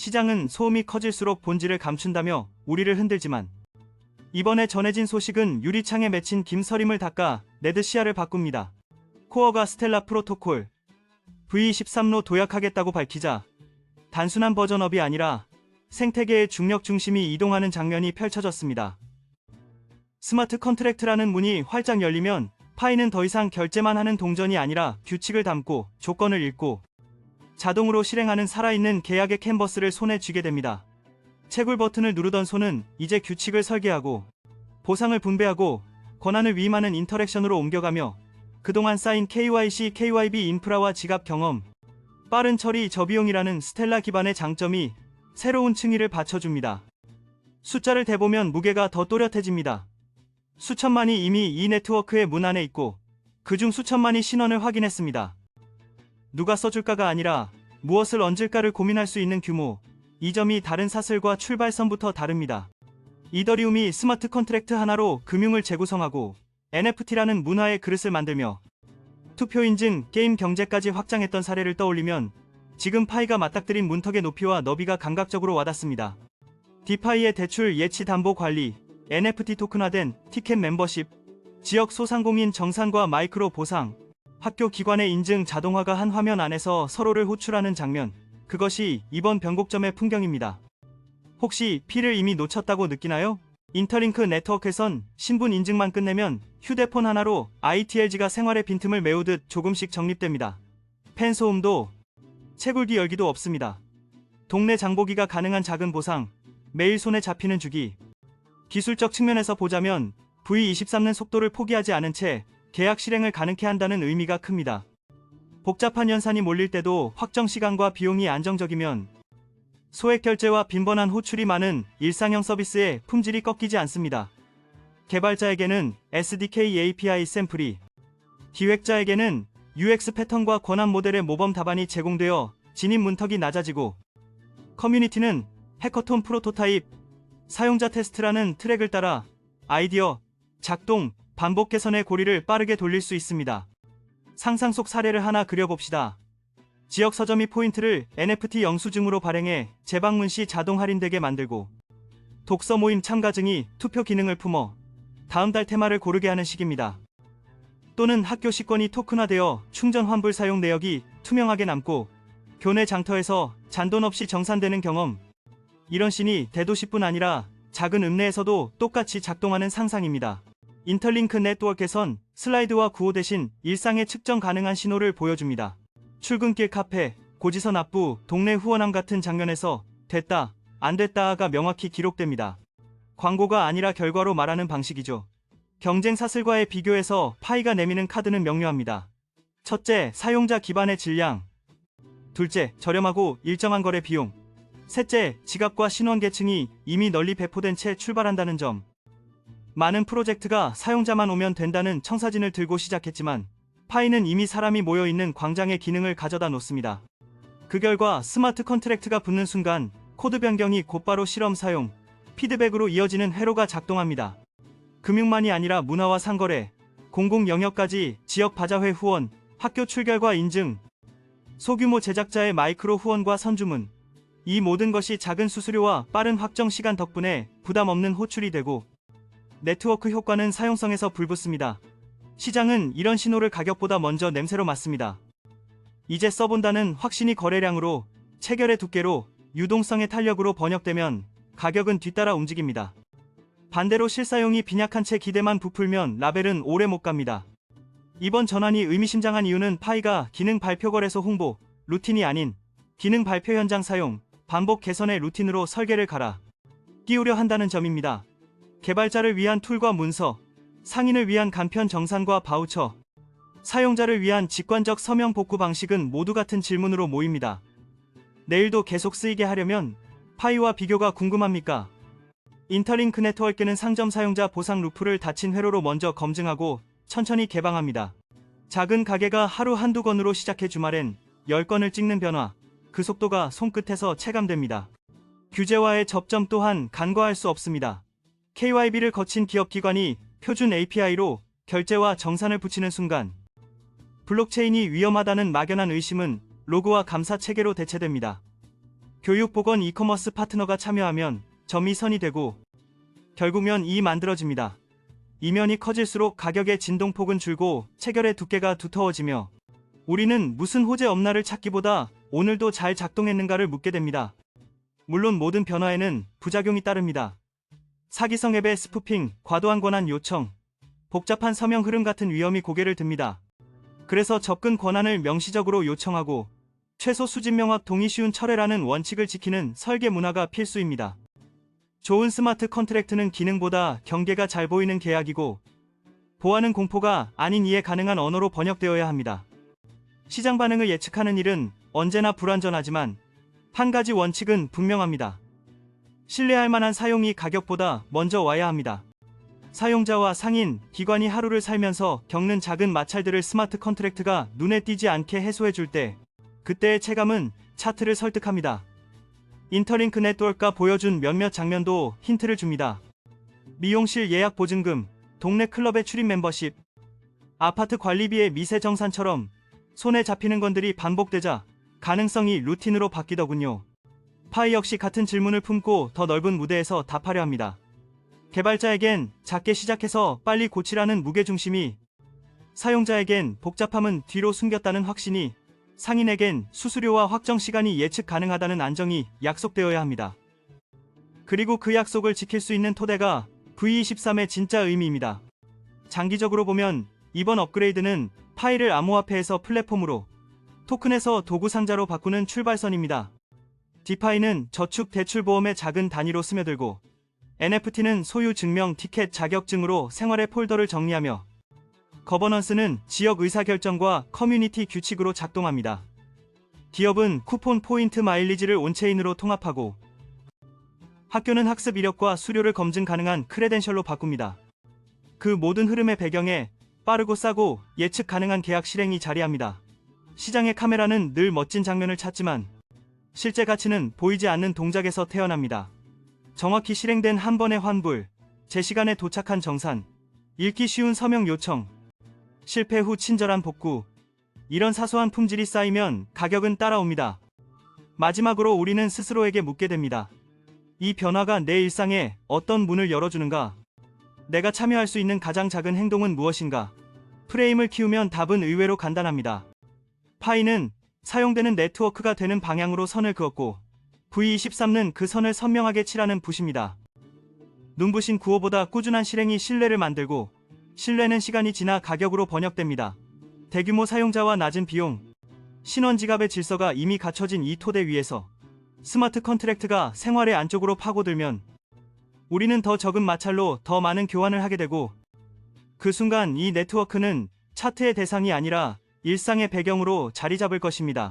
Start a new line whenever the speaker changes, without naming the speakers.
시장은 소음이 커질수록 본질을 감춘다며 우리를 흔들지만 이번에 전해진 소식은 유리창에 맺힌 김서림을 닦아 레드시아를 바꿉니다. 코어가 스텔라 프로토콜 V13로 도약하겠다고 밝히자 단순한 버전업이 아니라 생태계의 중력 중심이 이동하는 장면이 펼쳐졌습니다. 스마트 컨트랙트라는 문이 활짝 열리면 파이는 더 이상 결제만 하는 동전이 아니라 규칙을 담고 조건을 읽고 자동으로 실행하는 살아있는 계약의 캔버스를 손에 쥐게 됩니다. 채굴 버튼을 누르던 손은 이제 규칙을 설계하고 보상을 분배하고 권한을 위임하는 인터랙션으로 옮겨가며 그동안 쌓인 KYC, KYB 인프라와 지갑 경험, 빠른 처리 저비용이라는 스텔라 기반의 장점이 새로운 층위를 받쳐줍니다. 숫자를 대보면 무게가 더 또렷해집니다. 수천만이 이미 이 네트워크의 문 안에 있고 그중 수천만이 신원을 확인했습니다. 누가 써줄까가 아니라 무엇을 얹을까를 고민할 수 있는 규모, 이 점이 다른 사슬과 출발선부터 다릅니다. 이더리움이 스마트 컨트랙트 하나로 금융을 재구성하고 NFT라는 문화의 그릇을 만들며 투표 인증, 게임 경제까지 확장했던 사례를 떠올리면 지금 파이가 맞닥뜨린 문턱의 높이와 너비가 감각적으로 와닿습니다. 디파이의 대출 예치 담보 관리, NFT 토큰화된 티켓 멤버십, 지역 소상공인 정산과 마이크로 보상, 학교 기관의 인증 자동화가 한 화면 안에서 서로를 호출하는 장면, 그것이 이번 변곡점의 풍경입니다. 혹시 피를 이미 놓쳤다고 느끼나요? 인터링크 네트워크에선 신분 인증만 끝내면 휴대폰 하나로 ITLG가 생활의 빈틈을 메우듯 조금씩 정립됩니다. 펜 소음도 채굴기 열기도 없습니다. 동네 장보기가 가능한 작은 보상, 매일 손에 잡히는 주기. 기술적 측면에서 보자면 V23는 속도를 포기하지 않은 채 계약 실행을 가능케 한다는 의미가 큽니다. 복잡한 연산이 몰릴 때도 확정 시간과 비용이 안정적이면 소액 결제와 빈번한 호출이 많은 일상형 서비스의 품질이 꺾이지 않습니다. 개발자에게는 SDK API 샘플이, 기획자에게는 UX 패턴과 권한 모델의 모범 답안이 제공되어 진입 문턱이 낮아지고, 커뮤니티는 해커톤 프로토타입, 사용자 테스트라는 트랙을 따라 아이디어, 작동, 반복 개선의 고리를 빠르게 돌릴 수 있습니다. 상상 속 사례를 하나 그려봅시다. 지역 서점이 포인트를 NFT 영수증으로 발행해 재방문 시 자동 할인되게 만들고 독서 모임 참가증이 투표 기능을 품어 다음 달 테마를 고르게 하는 식입니다. 또는 학교 식권이 토큰화되어 충전 환불 사용 내역이 투명하게 남고 교내 장터에서 잔돈 없이 정산되는 경험. 이런 씬이 대도시뿐 아니라 작은 읍내에서도 똑같이 작동하는 상상입니다. 인터링크 네트워크에선 슬라이드와 구호 대신 일상에 측정 가능한 신호를 보여줍니다. 출근길 카페, 고지서 납부, 동네 후원함 같은 장면에서 됐다, 안 됐다가 명확히 기록됩니다. 광고가 아니라 결과로 말하는 방식이죠. 경쟁 사슬과의 비교해서 파이가 내미는 카드는 명료합니다. 첫째, 사용자 기반의 질량. 둘째, 저렴하고 일정한 거래 비용. 셋째, 지갑과 신원 계층이 이미 널리 배포된 채 출발한다는 점. 많은 프로젝트가 사용자만 오면 된다는 청사진을 들고 시작했지만 파이는 이미 사람이 모여있는 광장의 기능을 가져다 놓습니다. 그 결과 스마트 컨트랙트가 붙는 순간 코드 변경이 곧바로 실험 사용, 피드백으로 이어지는 회로가 작동합니다. 금융만이 아니라 문화와 상거래, 공공 영역까지 지역 바자회 후원, 학교 출결과 인증, 소규모 제작자의 마이크로 후원과 선주문, 이 모든 것이 작은 수수료와 빠른 확정 시간 덕분에 부담 없는 호출이 되고 네트워크 효과는 사용성에서 불붙습니다. 시장은 이런 신호를 가격보다 먼저 냄새로 맡습니다. 이제 써본다는 확신이 거래량으로 체결의 두께로 유동성의 탄력으로 번역되면 가격은 뒤따라 움직입니다. 반대로 실사용이 빈약한 채 기대만 부풀면 라벨은 오래 못 갑니다. 이번 전환이 의미심장한 이유는 파이가 기능 발표 거래소 홍보, 루틴이 아닌 기능 발표 현장 사용, 반복 개선의 루틴으로 설계를 갈아 끼우려 한다는 점입니다. 개발자를 위한 툴과 문서, 상인을 위한 간편 정산과 바우처, 사용자를 위한 직관적 서명 복구 방식은 모두 같은 질문으로 모입니다. 내일도 계속 쓰이게 하려면 파이와 비교가 궁금합니까? 인터링크 네트워크는 상점 사용자 보상 루프를 닫힌 회로로 먼저 검증하고 천천히 개방합니다. 작은 가게가 하루 한두 건으로 시작해 주말엔 10건을 찍는 변화, 그 속도가 손끝에서 체감됩니다. 규제와의 접점 또한 간과할 수 없습니다. KYB를 거친 기업 기관이 표준 API로 결제와 정산을 붙이는 순간 블록체인이 위험하다는 막연한 의심은 로그와 감사 체계로 대체됩니다. 교육 보건 이커머스 파트너가 참여하면 점이 선이 되고 결국 면 이 만들어집니다. 이면이 커질수록 가격의 진동폭은 줄고 체결의 두께가 두터워지며 우리는 무슨 호재 없나를 찾기보다 오늘도 잘 작동했는가를 묻게 됩니다. 물론 모든 변화에는 부작용이 따릅니다. 사기성 앱의 스푸핑, 과도한 권한 요청, 복잡한 서명 흐름 같은 위험이 고개를 듭니다. 그래서 접근 권한을 명시적으로 요청하고 최소 수집 명확 동의 쉬운 철회라는 원칙을 지키는 설계 문화가 필수입니다. 좋은 스마트 컨트랙트는 기능보다 경계가 잘 보이는 계약이고 보안은 공포가 아닌 이해 가능한 언어로 번역되어야 합니다. 시장 반응을 예측하는 일은 언제나 불완전하지만 한 가지 원칙은 분명합니다. 신뢰할 만한 사용이 가격보다 먼저 와야 합니다. 사용자와 상인, 기관이 하루를 살면서 겪는 작은 마찰들을 스마트 컨트랙트가 눈에 띄지 않게 해소해 줄 때, 그때의 체감은 차트를 설득합니다. 인터링크 네트워크가 보여준 몇몇 장면도 힌트를 줍니다. 미용실 예약 보증금, 동네 클럽의 출입 멤버십, 아파트 관리비의 미세 정산처럼 손에 잡히는 건들이 반복되자 가능성이 루틴으로 바뀌더군요. 파이 역시 같은 질문을 품고 더 넓은 무대에서 답하려 합니다. 개발자에겐 작게 시작해서 빨리 고치라는 무게중심이, 사용자에겐 복잡함은 뒤로 숨겼다는 확신이, 상인에겐 수수료와 확정 시간이 예측 가능하다는 안정이 약속되어야 합니다. 그리고 그 약속을 지킬 수 있는 토대가 V23의 진짜 의미입니다. 장기적으로 보면 이번 업그레이드는 파일을 암호화폐에서 플랫폼으로 토큰에서 도구 상자로 바꾸는 출발선입니다. 디파이는 저축 대출 보험의 작은 단위로 스며들고 NFT는 소유 증명 티켓 자격증으로 생활의 폴더를 정리하며 거버넌스는 지역 의사결정과 커뮤니티 규칙으로 작동합니다. 기업은 쿠폰 포인트 마일리지를 온체인으로 통합하고 학교는 학습 이력과 수료를 검증 가능한 크레덴셜로 바꿉니다. 그 모든 흐름의 배경에 빠르고 싸고 예측 가능한 계약 실행이 자리합니다. 시장의 카메라는 늘 멋진 장면을 찾지만 실제 가치는 보이지 않는 동작에서 태어납니다. 정확히 실행된 한 번의 환불, 제 시간에 도착한 정산, 읽기 쉬운 서명 요청, 실패 후 친절한 복구, 이런 사소한 품질이 쌓이면 가격은 따라옵니다. 마지막으로 우리는 스스로에게 묻게 됩니다. 이 변화가 내 일상에 어떤 문을 열어주는가? 내가 참여할 수 있는 가장 작은 행동은 무엇인가? 프레임을 키우면 답은 의외로 간단합니다. 파이는 사용되는 네트워크가 되는 방향으로 선을 그었고 V23는 그 선을 선명하게 칠하는 붓입니다. 눈부신 구호보다 꾸준한 실행이 신뢰를 만들고 신뢰는 시간이 지나 가격으로 번역됩니다. 대규모 사용자와 낮은 비용, 신원 지갑의 질서가 이미 갖춰진 이 토대 위에서 스마트 컨트랙트가 생활의 안쪽으로 파고들면 우리는 더 적은 마찰로 더 많은 교환을 하게 되고 그 순간 이 네트워크는 차트의 대상이 아니라 일상의 배경으로 자리 잡을 것입니다.